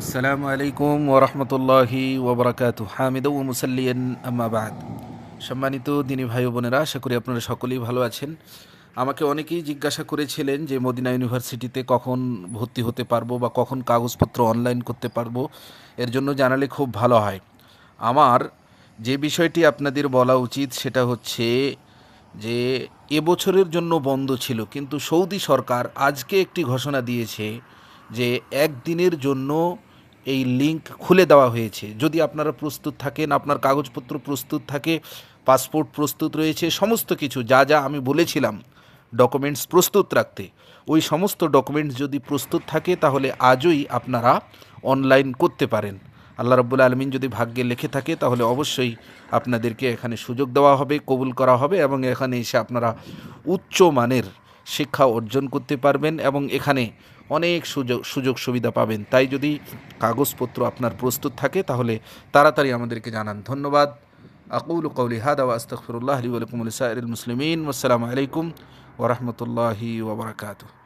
আসসালামু আলাইকুম ওরহমতুল্লাহি ওবরাকাত হামিদ ও মুসাল্লিয়ান আম্মাবাদ সম্মানিত দিনী ভাই বোনেরা, আশা করি আপনারা সকলেই ভালো আছেন। আমাকে অনেকেই জিজ্ঞাসা করেছিলেন যে, মদিনা ইউনিভার্সিটিতে কখন ভর্তি হতে পারব বা কখন কাগজপত্র অনলাইন করতে পারব, এর জন্য জানালে খুব ভালো হয়। আমার যে বিষয়টি আপনাদের বলা উচিত, সেটা হচ্ছে যে, এবছরের জন্য বন্ধ ছিল, কিন্তু সৌদি সরকার আজকে একটি ঘোষণা দিয়েছে যে একদিনের জন্য এই লিংক খুলে দেওয়া হয়েছে। যদি আপনারা প্রস্তুত থাকেন, আপনার কাগজপত্র প্রস্তুত থাকে পাসপোর্ট প্রস্তুত রয়েছে, সমস্ত কিছু, যা যা আমি বলেছিলাম ডকুমেন্টস প্রস্তুত রাখতে, ওই সমস্ত ডকুমেন্টস যদি প্রস্তুত থাকে, তাহলে আজই আপনারা অনলাইন করতে পারেন। আল্লাহ রব্বুল আলমিন যদি ভাগ্যে লিখে থাকে, তাহলে অবশ্যই আপনাদেরকে এখানে সুযোগ দেওয়া হবে, কবুল করা হবে এবং এখানে এসে আপনারা উচ্চ মানের শিক্ষা অর্জন করতে পারবেন এবং এখানে অনেক সুযোগ সুযোগ সুবিধা পাবেন। তাই যদি কাগজপত্র আপনার প্রস্তুত থাকে, তাহলে তাড়াতাড়ি আমাদেরকে জানান। ধন্যবাদ। আকুল কৌলি হাদা আস্তফরুল্লাহ আলী আলকুম সাইরুল মুসলিমিন। আসসালামু আলাইকুম ওরহমতুল্লাহি ওবরাকাতু